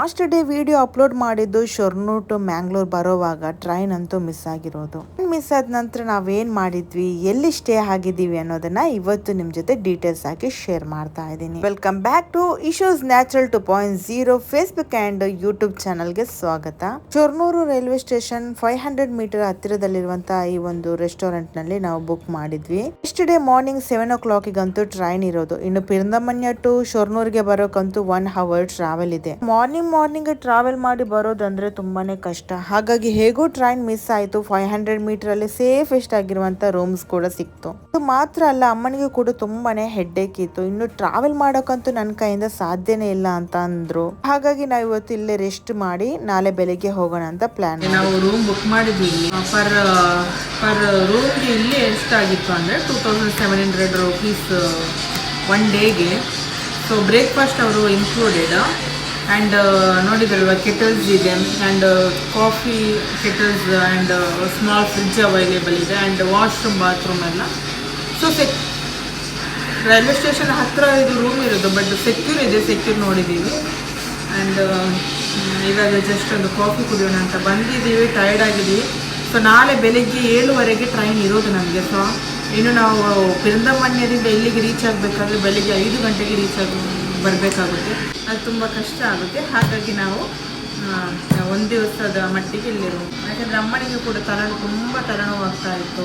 Last day video upload ಮಾಡಿದ್ದು Shoranur to Mangalore ಬರೋವಾಗ train ಅಂತೂ ಮಿಸ್ ಆಗಿರೋದು. ಮಿಸ್ ಆದ ನಂತರ ನಾವೇನ್ ಮಾಡಿದ್ವಿ, ಎಲ್ಲಿ ಸ್ಟೇ ಆಗಿದ್ದೀವಿ ಅನ್ನೋದನ್ನ ಇವತ್ತು ನಿಮ್ ಜೊತೆ ಡೀಟೇಲ್ಸ್ ಆಗಿ ಶೇರ್ ಮಾಡ್ತಾ ಇದ್ದೀನಿ. Welcome back to ಇಶೋಸ್ natural two point zero Facebook and YouTube ಚಾನಲ್ಗೆ ಸ್ವಾಗತ. Shoranur railway station five hundred metre ಹತ್ತಿರದಲ್ಲಿರುವಂತಹ ಈ ಒಂದು ರೆಸ್ಟೋರೆಂಟ್ನಲ್ಲಿ ನಾವು ಬುಕ್ ಮಾಡಿದ್ವಿ. ನೆಕ್ಸ್ಟ್ ಡೇ ಮಾರ್ನಿಂಗ್ ಸೆವೆನ್ ಓ ಕ್ಲಾಕಿಗಂತೂ ಟ್ರೈನ್ ಇರೋದು. ಇನ್ನು ಪಿರಂದಮನ್ಯ ಟು ಶೊರ್ನೂರ್ಗೆ ಬರೋಕಂತೂ ಒನ್ ಅವರ್ ಟ್ರಾವೆಲ್ ಇದೆ. ಮಾರ್ನಿಂಗ್ ಮಾರ್ನಿಂಗ್ ಟ್ರಾವೆಲ್ ಮಾಡಿ ಬರೋದಂದ್ರೆ ತುಂಬಾನೇ ಕಷ್ಟ. ಹಾಗಾಗಿ ಹೇಗೋ ಟ್ರೈನ್ ಮಿಸ್ ಆಯ್ತು. ಫೈವ್ ಹಂಡ್ರೆಡ್ ಮೀಟರ್ ಅಲ್ಲಿ ಸೇಫೆಸ್ಟ್ ಆಗಿರುವಂತ ರೂಮ್ಸ್ ಕೂಡ ಸಿಕ್ತು. ಅದು ಮಾತ್ರ ಅಲ್ಲ, ಅಮ್ಮನಿಗೆ ಕೂಡ ತುಂಬಾನೇ ಹೆಡ್ಡೇಕ್ ಇತ್ತು. ಇನ್ನು ಟ್ರಾವೆಲ್ ಮಾಡೋಕಂತೂ ನನ್ನ ಕೈಯಿಂದ ಸಾಧ್ಯನೇ ಇಲ್ಲ ಅಂತ ಅಂದರು. ಹಾಗಾಗಿ ನಾವು ಇವತ್ತು ಇಲ್ಲೇ ರೆಸ್ಟ್ ಮಾಡಿ ನಾಳೆ ಬೆಳಿಗ್ಗೆ ಹೋಗೋಣ ಅಂತ ಪ್ಲಾನ್ ನಾವು ರೂಮ್ ಬುಕ್ ಮಾಡಿದ್ವಿ ಪರ್ ಪರ್ ರೂಮ್ಗೆ ಇಲ್ಲಿ ಎಷ್ಟಾಗಿತ್ತು ಅಂದರೆ two thousand seven hundred rupees one ಡೇಗೆ ಸೊ ಬ್ರೇಕ್ಫಾಸ್ಟ್ ಅವರು ಇನ್ಕ್ಲೂಡೆಡ್ ಆ್ಯಂಡ್ ನೋಡಿದ್ರಲ್ವ ಕೆಟಲ್ಸ್ ಇದೆ. And coffee kettles and small fridge available ಇದೆ. ಆ್ಯಂಡ್ ವಾಶ್ರೂಮ್ ಬಾತ್ರೂಮ್ ಎಲ್ಲ. ಸೊ ಸೆಕ್ ರೈಲ್ವೆ ಸ್ಟೇಷನ್ ಹತ್ತಿರ ಇದು ರೂಮ್ ಇರೋದು ಬಟ್ ಸೆಕ್ಯೂರ್ ಇದೆ ಸೆಕ್ಯೂರ್ ನೋಡಿದ್ದೀವಿ ಆ್ಯಂಡ್ ಇವಾಗ ಜಸ್ಟ್ ಒಂದು ಕಾಫಿ ಕುಡಿಯೋಣ ಅಂತ ಬಂದಿದ್ದೀವಿ ಟೈರ್ಡ್ ಆಗಿದ್ದೀವಿ ಸೊ ನಾಳೆ ಬೆಳಿಗ್ಗೆ ಏಳುವರೆಗೆ ಟ್ರೈನ್ ಇರೋದು ನಮಗೆ. ಸೊ ಇನ್ನು ನಾವು ಪಿರಂದಮನ್ಯದಿಂದ ಇಲ್ಲಿಗೆ ರೀಚ್ ಆಗಬೇಕಾದ್ರೆ ಬೆಳಿಗ್ಗೆ ಐದು ಗಂಟೆಗೆ ರೀಚ್ ಆಗಿ ಬರಬೇಕಾಗುತ್ತೆ. ಅದು ತುಂಬ ಕಷ್ಟ ಆಗುತ್ತೆ. ಹಾಗಾಗಿ ನಾವು ಒಂದು ದಿವಸದ ಮಟ್ಟಿಗೆ ಇಲ್ಲಿರು ಯಾಕಂದರೆ ಅಮ್ಮನಿಗೆ ಕೂಡ ತರಲು ತುಂಬ ತರಣವಾಗ್ತಾ ಇತ್ತು.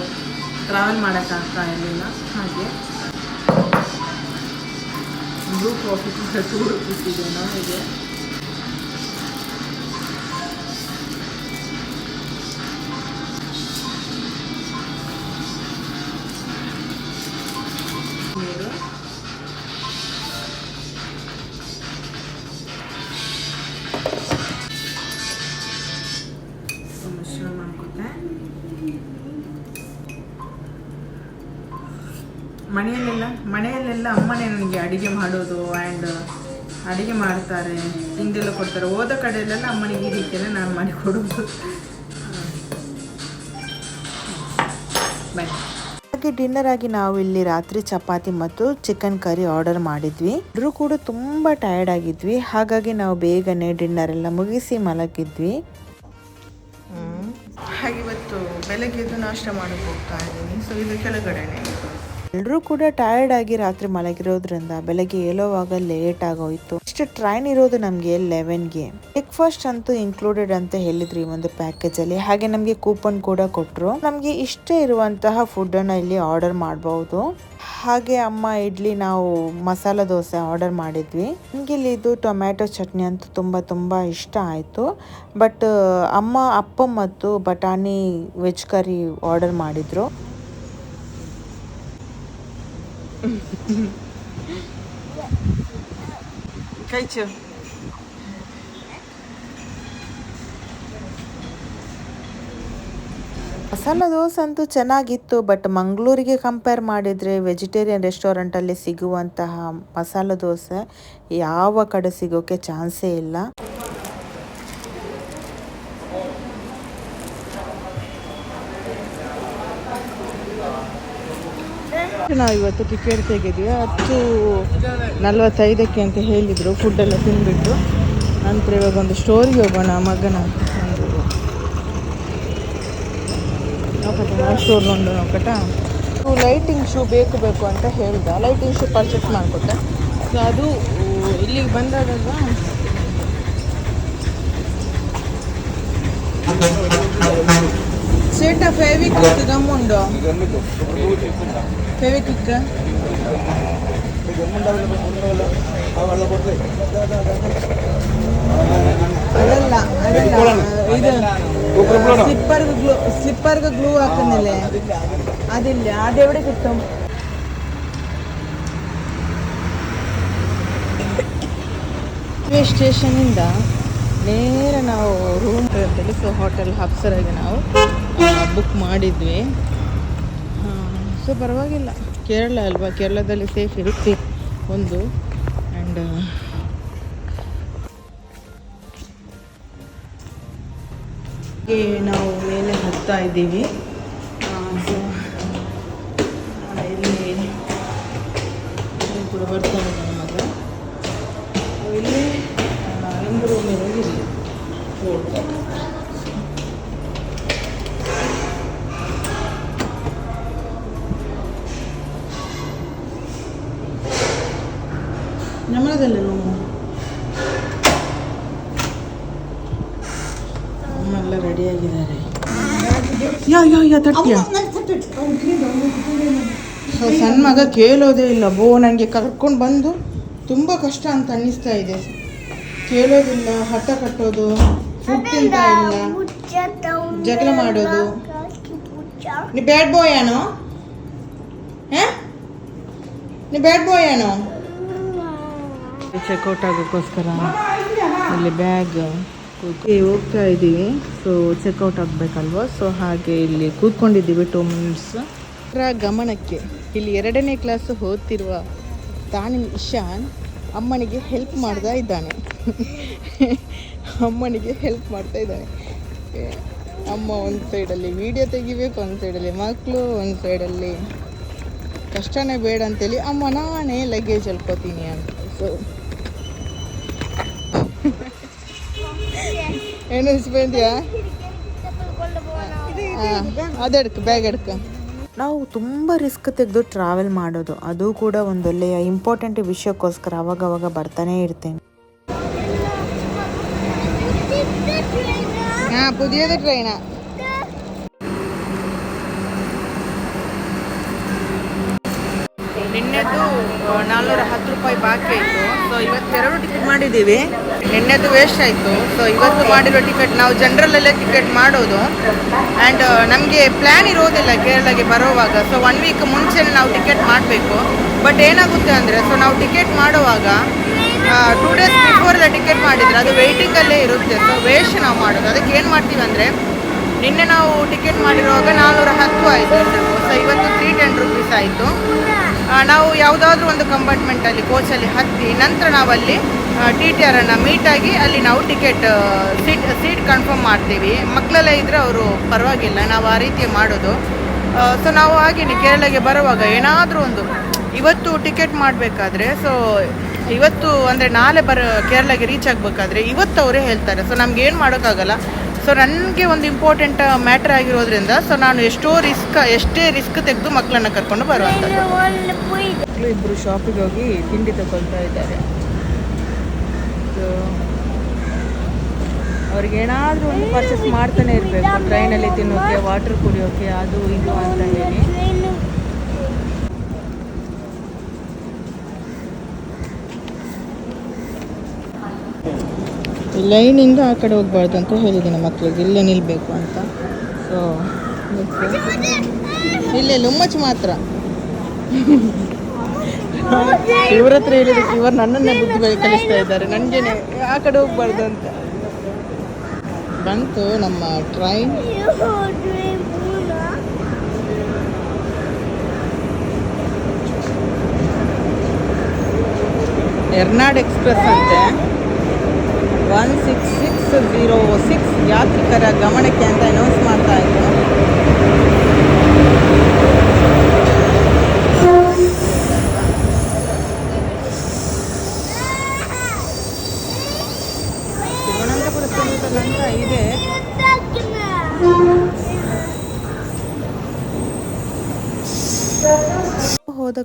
ಟ್ರಾವೆಲ್ ಮಾಡೋಕ್ಕಾಗ್ತಾ ಇರಲಿಲ್ಲ. ಹಾಗೆ. ಬ್ಲೂ ಕಾಫಿ ಕೂಡ ಟೂ ಮನೆಯಲ್ಲೆಲ್ಲ ಮನೆಯಲ್ಲೆಲ್ಲ ಅಮ್ಮನೇ ನನಗೆ ಅಡುಗೆ ಮಾಡೋದು ಆ್ಯಂಡ್ ಅಡುಗೆ ಮಾಡ್ತಾರೆ ಹಿಂದೆಲ್ಲ ಕೊಡ್ತಾರೆ. ಹೋದ ಕಡೆಯಲ್ಲೆಲ್ಲ ಅಮ್ಮನಿಗೆ ಈ ರೀತಿಯಲ್ಲೇ ನಾನು ಮಾಡಿ ಕೊಡೋದು ಬನ್ನಿ. ಹಾಗೆ ಡಿನ್ನರ್ ಆಗಿ ನಾವು ಇಲ್ಲಿ ರಾತ್ರಿ ಚಪಾತಿ ಮತ್ತು ಚಿಕನ್ ಕರಿ ಆರ್ಡರ್ ಮಾಡಿದ್ವಿ. ಇಬ್ರು ಕೂಡ ತುಂಬ ಟಯರ್ಡ್ ಆಗಿದ್ವಿ. ಹಾಗಾಗಿ ನಾವು ಬೇಗನೆ ಡಿನ್ನರ್ ಎಲ್ಲ ಮುಗಿಸಿ ಮಲಗಿದ್ವಿ. ಹಾಗೆ ಇವತ್ತು ಬೆಳಗ್ಗೆ ನಾಷ್ಟ ಮಾಡಕ್ಕೆ ಹೋಗ್ತಾ ಇದ್ದೀನಿ. ಸೊ ಇದು ಕೆಳಗಡೆನೆ. ಎಲ್ರೂ ಕೂಡ ಟಯರ್ಡ್ ಆಗಿ ರಾತ್ರಿ ಮಲಗಿರೋದ್ರಿಂದ ಬೆಳಗ್ಗೆ ಏಳೋವಾಗ ಲೇಟ್ ಆಗೋಯ್ತು. ಇಷ್ಟು ಟ್ರೈನ್ ಇರೋದು ನಮ್ಗೆ ಲೆವೆನ್ಗೆ ಬ್ರೇಕ್ಫಾಸ್ಟ್ ಅಂತೂ ಇನ್ಕ್ಲೂಡೆಡ್ ಅಂತ ಹೇಳಿದ್ರಿ ಒಂದು ಪ್ಯಾಕೇಜ್ ಅಲ್ಲಿ. ಹಾಗೆ ನಮ್ಗೆ ಕೂಪನ್ ಕೂಡ ಕೊಟ್ರು. ನಮ್ಗೆ ಇಷ್ಟ ಇರುವಂತಹ ಫುಡ್ ಅನ್ನ ಇಲ್ಲಿ ಆರ್ಡರ್ ಮಾಡಬಹುದು ಹಾಗೆ ಅಮ್ಮ ಇಡ್ಲಿ ನಾವು ಮಸಾಲ ದೋಸೆ ಆರ್ಡರ್ ಮಾಡಿದ್ವಿ. ನಮ್ಗೆ ಇಲ್ಲಿ ಇದು ಟೊಮ್ಯಾಟೊ ಚಟ್ನಿ ಅಂತೂ ತುಂಬಾ ತುಂಬಾ ಇಷ್ಟ ಆಯ್ತು. ಬಟ್ ಅಮ್ಮ, ಅಪ್ಪ ಮತ್ತು ಬಟಾಣಿ ವೆಜ್ ಕರಿ ಆರ್ಡರ್ ಮಾಡಿದ್ರು. ಕೈಚು ಮಸಾಲ ದೋಸೆ ಅಂತೂ ಚೆನ್ನಾಗಿತ್ತು ಬಟ್ ಮಂಗಳೂರಿಗೆ ಕಂಪೇರ್ ಮಾಡಿದರೆ ವೆಜಿಟೇರಿಯನ್ ರೆಸ್ಟೋರೆಂಟಲ್ಲಿ ಸಿಗುವಂತಹ ಮಸಾಲ ದೋಸೆ ಯಾವ ಕಡೆ ಸಿಗೋಕ್ಕೆ ಚಾನ್ಸೇ ಇಲ್ಲ. ನಾವು ಇವತ್ತು ಟಿಕೆಟ್ ತೆಗೆದ್ವಿ. ಹತ್ತು ನಲ್ವತ್ತೈದಕ್ಕೆ ಅಂತ ಹೇಳಿದರು ಫುಡ್ಡೆಲ್ಲ ತಿಂದುಬಿಟ್ಟು. ನಂತರ ಇವಾಗ ಒಂದು ಸ್ಟೋರಿಗೆ ಹೋಗೋಣ, ಮಗನ ಒಂದು ಸ್ಟೋರ್ ಒಂದು ನೋಕಟ ಲೈಟಿಂಗ್ ಶೂ ಬೇಕು ಬೇಕು ಅಂತ ಹೇಳ್ದ. ಲೈಟಿಂಗ್ ಶೂ ಪರ್ಚೇಸ್ ಮಾಡಿಕೊಟ್ಟೆ. ಸೊ ಅದು ಇಲ್ಲಿಗೆ ಬಂದಾಗ ಸೇಟ ಫೇವಿಕ್ವಿಕ್ ಗಮ್ಮುಂಡು ಫೇವಿಕ್ವಿಕ್ ಅದಲ್ಲ ಅದಲ್ಲ ഇത് സ്ലിപ്പർക്ക് ഗ്ലൂ സ്ലിപ്പർക്ക് ഗ്ലൂ ആക്കുന്നില്ലേ അതില്ല അതെവിടെ കിട്ടും ರೈಲ್ವೆ ಸ್ಟೇಷನಿಂದ ನೇರ ನಾವು ರೂಮ್ ಅಂತೇಳಿ ಸೊ ಹೋಟೆಲ್ ಹಪ್ಸರಾಗಿ ನಾವು ಬುಕ್ ಮಾಡಿದ್ವಿ ಸೊ ಪರವಾಗಿಲ್ಲ. ಕೇರಳ ಅಲ್ವಾ? ಕೇರಳದಲ್ಲಿ ಸೇಫ್ ಇರುತ್ತೆ ಒಂದು. ಆ್ಯಂಡ್ ಹೀಗೆ ನಾವು ಮೇಲೆ ಹತ್ತಾ ಇದ್ದೀವಿ. ನಮ್ಮದಲ್ಲ ನಾವು ಅಮ್ಮೆಲ್ಲ ರೆಡಿಯಾಗಿದ್ದಾರೆ ಯಾ ಯಾ ಯಾ ತಟ್ಟಿಯ ಸೊ ಸಣ್ಣ ಮಗ ಕೇಳೋದೇ ಇಲ್ಲ ಬೋ ನನಗೆ ಕರ್ಕೊಂಡು ಬಂದು ತುಂಬ ಕಷ್ಟ ಅಂತ ಅನ್ನಿಸ್ತಾ ಇದೆ ಕೇಳೋದಿಲ್ಲ ಹಠ ಕಟ್ಟೋದು ಫುಡ್ ತಿಂತಾ ಇಲ್ಲ ಜಗಳ ಮಾಡೋದು ನೀ ಬ್ಯಾಡ್ ಬಾಯ್ ಏನೋ ನೀ ಬ್ಯಾಡ್ ಬಾಯ್ ಏನೋ ಚೆಕ್ಔಟ್ ಆಗೋಕ್ಕೋಸ್ಕರ ಇಲ್ಲಿ ಬ್ಯಾಗ್ ಹೋಗ್ತಾ ಇದ್ದೀವಿ ಸೊ ಚೆಕ್ಔಟ್ ಆಗಬೇಕಲ್ವ? ಸೊ ಹಾಗೆ ಇಲ್ಲಿ ಕೂತ್ಕೊಂಡಿದ್ದೀವಿ ಟೂ ಮಿನಿಟ್ಸ್ ಗಮನಕ್ಕೆ ಇಲ್ಲಿ ಎರಡನೇ ಕ್ಲಾಸ್ ಓದ್ತಿರುವ ತಾನಿಮ್ ಇಶಾನ್ ಅಮ್ಮನಿಗೆ ಹೆಲ್ಪ್ ಮಾಡ್ತಾ ಇದ್ದಾನೆ. ಅಮ್ಮನಿಗೆ ಹೆಲ್ಪ್ ಮಾಡ್ತಾ ಇದ್ದಾನೆ. ಅಮ್ಮ ಒಂದು ಸೈಡಲ್ಲಿ ವಿಡಿಯೋ ತೆಗಿಬೇಕು, ಒಂದು ಸೈಡಲ್ಲಿ ಮಕ್ಕಳು ಒಂದು ಸೈಡಲ್ಲಿ ಕಷ್ಟನೇ ಬೇಡ ಅಂತೇಳಿ, ಅಮ್ಮ, ನಾನೇ ಲಗೇಜ್ ಹೇಳ್ಕೊತೀನಿ ಅಂತ. ಸೊ ಏನು ಇಸ್ಕೊಂಡ್ಯಾ ಅದೆಡ್ಕ ಬ್ಯಾಗ್ ಎಡ್ಕ ನಾವು ತುಂಬ ರಿಸ್ಕ್ ತೆಗೆದು ಟ್ರಾವೆಲ್ ಮಾಡೋದು. ಅದು ಕೂಡ ಒಂದೊಳ್ಳೆಯ ಇಂಪಾರ್ಟೆಂಟ್ ವಿಷಯಕ್ಕೋಸ್ಕರ ಅವಾಗ ಅವಾಗ ಬರ್ತಾನೆ ಇರ್ತೇನೆ. ಹಾಂ ಪುದಿಯದ ಟ್ರೈನ ನಿನ್ನೆದು ನಾನ್ನೂರ ಹತ್ತು ರೂಪಾಯಿ ಬಾಕಿ ಆಯಿತು. ಸೊ ಇವತ್ತು ಎರಡು ಟಿಕೆಟ್ ಮಾಡಿದ್ದೀವಿ. ನಿನ್ನೆದು ವೇಸ್ಟ್ ಆಯಿತು. ಸೊ ಇವತ್ತು ಮಾಡಿರೋ ಟಿಕೆಟ್ ನಾವು ಜನರಲ್ಲೇ ಟಿಕೆಟ್ ಮಾಡೋದು. ಆ್ಯಂಡ್ ನಮಗೆ ಪ್ಲ್ಯಾನ್ ಇರೋದಿಲ್ಲ ಕೇರಳಗೆ ಬರೋವಾಗ. ಸೊ ಒನ್ ವೀಕ್ ಮುಂಚೆನೇ ನಾವು ಟಿಕೆಟ್ ಮಾಡಬೇಕು. ಬಟ್ ಏನಾಗುತ್ತೆ ಅಂದರೆ ಸೊ ನಾವು ಟಿಕೆಟ್ ಮಾಡುವಾಗ ಟೂ ಡೇಸ್ ಬಿಫೋರ್ ಟಿಕೆಟ್ ಮಾಡಿದರೆ ಅದು ವೆಯ್ಟಿಂಗಲ್ಲೇ ಇರುತ್ತೆ. ಸೊ ವೇಸ್ಟ್ ನಾವು ಮಾಡೋದು. ಅದಕ್ಕೆ ಏನು ಮಾಡ್ತೀವಿ ಅಂದರೆ, ನಿನ್ನೆ ನಾವು ಟಿಕೆಟ್ ಮಾಡಿರುವಾಗ ನಾನ್ನೂರ ಹತ್ತು ಆಯಿತು ಸೊ ಇವತ್ತು ತ್ರೀ ಟೆನ್ ರುಪೀಸ್ ಆಯಿತು. ನಾವು ಯಾವುದಾದ್ರೂ ಒಂದು ಕಂಪಾರ್ಟ್ಮೆಂಟಲ್ಲಿ ಕೋಚಲ್ಲಿ ಹತ್ತಿ, ನಂತರ ನಾವಲ್ಲಿ ಟಿ ಟಿ ಆರನ್ನು ಮೀಟಾಗಿ ಅಲ್ಲಿ ನಾವು ಟಿಕೆಟ್ ಸೀಟ್ ಸೀಟ್ ಕನ್ಫರ್ಮ್ ಮಾಡ್ತೀವಿ. ಮಕ್ಕಳೆಲ್ಲ ಇದ್ದರೆ ಅವರು ಪರವಾಗಿಲ್ಲ, ನಾವು ಆ ರೀತಿ ಮಾಡೋದು. ಸೊ ನಾವು ಹಾಗೇನೆ ಕೇರಳಗೆ ಬರುವಾಗ ಏನಾದರೂ ಒಂದು, ಇವತ್ತು ಟಿಕೆಟ್ ಮಾಡಬೇಕಾದ್ರೆ ಸೊ ಇವತ್ತು ಅಂದರೆ ನಾಳೆ ಬರ, ಕೇರಳಗೆ ರೀಚ್ ಆಗಬೇಕಾದ್ರೆ ಇವತ್ತು ಅವರೇ ಹೇಳ್ತಾರೆ. ಸೊ ನಮ್ಗೆ ಏನು ಮಾಡೋಕ್ಕಾಗಲ್ಲ. ಸೊ ನನಗೆ ಒಂದು ಇಂಪಾರ್ಟೆಂಟ್ ಮ್ಯಾಟ್ರ್ ಆಗಿರೋದ್ರಿಂದ ಸೊ ನಾನು ಎಷ್ಟೋ ರಿಸ್ಕ್ ಎಷ್ಟೇ ರಿಸ್ಕ್ ತೆಗೆದು ಮಕ್ಕಳನ್ನ ಕರ್ಕೊಂಡು ಬರುವಂಥದ್ದು ಮಕ್ಕಳು ಇಬ್ಬರು ಶಾಪಿಗೆ ಹೋಗಿ ತಿಂಡಿ ತಗೊಳ್ತಾ ಇದ್ದಾರೆ. ಅವ್ರಿಗೆ ಏನಾದರೂ ಒಂದು ಪರ್ಚೇಸ್ ಮಾಡ್ತಾನೆ ಇರಬೇಕು. ಟ್ರೈನಲ್ಲಿ ತಿನ್ನೋಕೆ ವಾಟರ್ ಕುಡಿಯೋಕೆ, ಅದು ಇದು ಅಂತ ಹೇಳಿ. ಲೈನಿಂದ ಆ ಕಡೆ ಹೋಗ್ಬಾರ್ದು ಅಂತ ಹೇಳಿದ್ದೀನಿ ಮಕ್ಕಳಿಗೆ ಇಲ್ಲೇ ನಿಲ್ಲಬೇಕು ಅಂತ. ಸೊ ಇಲ್ಲೇ ಲುಮ್ಮಚ್ ಮಾತ್ರ. ಇವ್ರ ಹತ್ರ ಹೇಳಿದಕ್ಕೆ ಇವರು ನನ್ನನ್ನೇ ಬುದ್ಧಿ ಕಲಿಸ್ತಾ ಇದ್ದಾರೆ. ನನಗೇನೆ ಆ ಕಡೆ ಹೋಗ್ಬಾರ್ದು ಅಂತ. ಬಂತು ನಮ್ಮ ಟ್ರೈನ್ ಎರ್ನಾಡ್ ಎಕ್ಸ್ಪ್ರೆಸ್ ಅಂತೆ. One six six zero six ಯಾತ್ರಿಕರ ಗಮನಕ್ಕೆ ಅಂತ ಅನೌನ್ಸ್ ಮಾಡ್ತಾ ಇದ್ರು.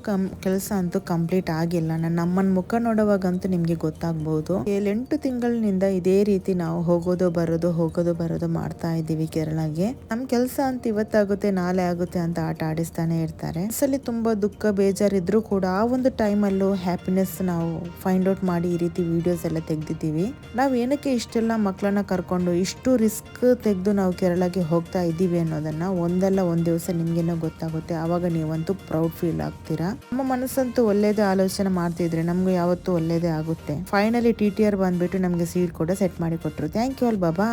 ಹೋದ ಕಂ ಕೆಲಸ ಅಂತೂ ಕಂಪ್ಲೀಟ್ ಆಗಿಲ್ಲ. ನನ್ನ ಅಮ್ಮನ ಮುಖ ನೋಡುವಾಗಂತೂ ನಿಮಗೆ ಗೊತ್ತಾಗ್ಬೋದು. ಏಳೆಂಟು ತಿಂಗಳಿನಿಂದ ಇದೇ ರೀತಿ ನಾವು ಹೋಗೋದು, ಬರೋದು ಹೋಗೋದು, ಬರೋದು ಮಾಡ್ತಾ ಇದ್ದೀವಿ ಕೇರಳಗೆ. ನಮ್ ಕೆಲಸ ಅಂತ ಇವತ್ತಾಗುತ್ತೆ, ನಾಳೆ ಆಗುತ್ತೆ ಅಂತ ಆಟ ಆಡಿಸ್ತಾನೆ ಇರ್ತಾರೆ. ಸಲ ತುಂಬಾ ದುಃಖ, ಬೇಜಾರಿದ್ರು ಕೂಡ ಆ ಒಂದು ಟೈಮಲ್ಲೂ ಹ್ಯಾಪಿನೆಸ್ ನಾವು ಫೈಂಡ್ ಔಟ್ ಮಾಡಿ ಈ ರೀತಿ ವಿಡಿಯೋಸ್ ಎಲ್ಲ ತೆಗ್ದಿದ್ದೀವಿ. ನಾವು ಏನಕ್ಕೆ ಇಷ್ಟೆಲ್ಲ ಮಕ್ಕಳನ್ನ ಕರ್ಕೊಂಡು ಇಷ್ಟು ರಿಸ್ಕ್ ತೆಗೆದು ನಾವು ಕೇರಳಗೆ ಹೋಗ್ತಾ ಇದ್ದೀವಿ ಅನ್ನೋದನ್ನ ಒಂದಲ್ಲ ಒಂದ್ ದಿವಸ ನಿಮ್ಗೇನೋ ಗೊತ್ತಾಗುತ್ತೆ. ಆವಾಗ ನೀವಂತೂ ಪ್ರೌಡ್ ಫೀಲ್ ಆಗ್ತೀರಾ? ನಮ್ಮ ಮನಸ್ಸಂತೂ ಒಳ್ಳೇದೇ ಆಲೋಚನೆ ಮಾಡ್ತಿದ್ರೆ ನಮ್ಗೆ ಯಾವತ್ತೂ ಒಳ್ಳೇದೇ ಆಗುತ್ತೆ. ಫೈನಲಿ ಟಿ ಟಿ ಆರ್ ಬಂದ್ಬಿಟ್ಟು ನಮ್ಗೆ ಸೀಟ್ ಕೂಡ ಸೆಟ್ ಮಾಡಿ ಕೊಟ್ರು. ಥ್ಯಾಂಕ್ ಯು ಅಲ್ ಬಾಬಾ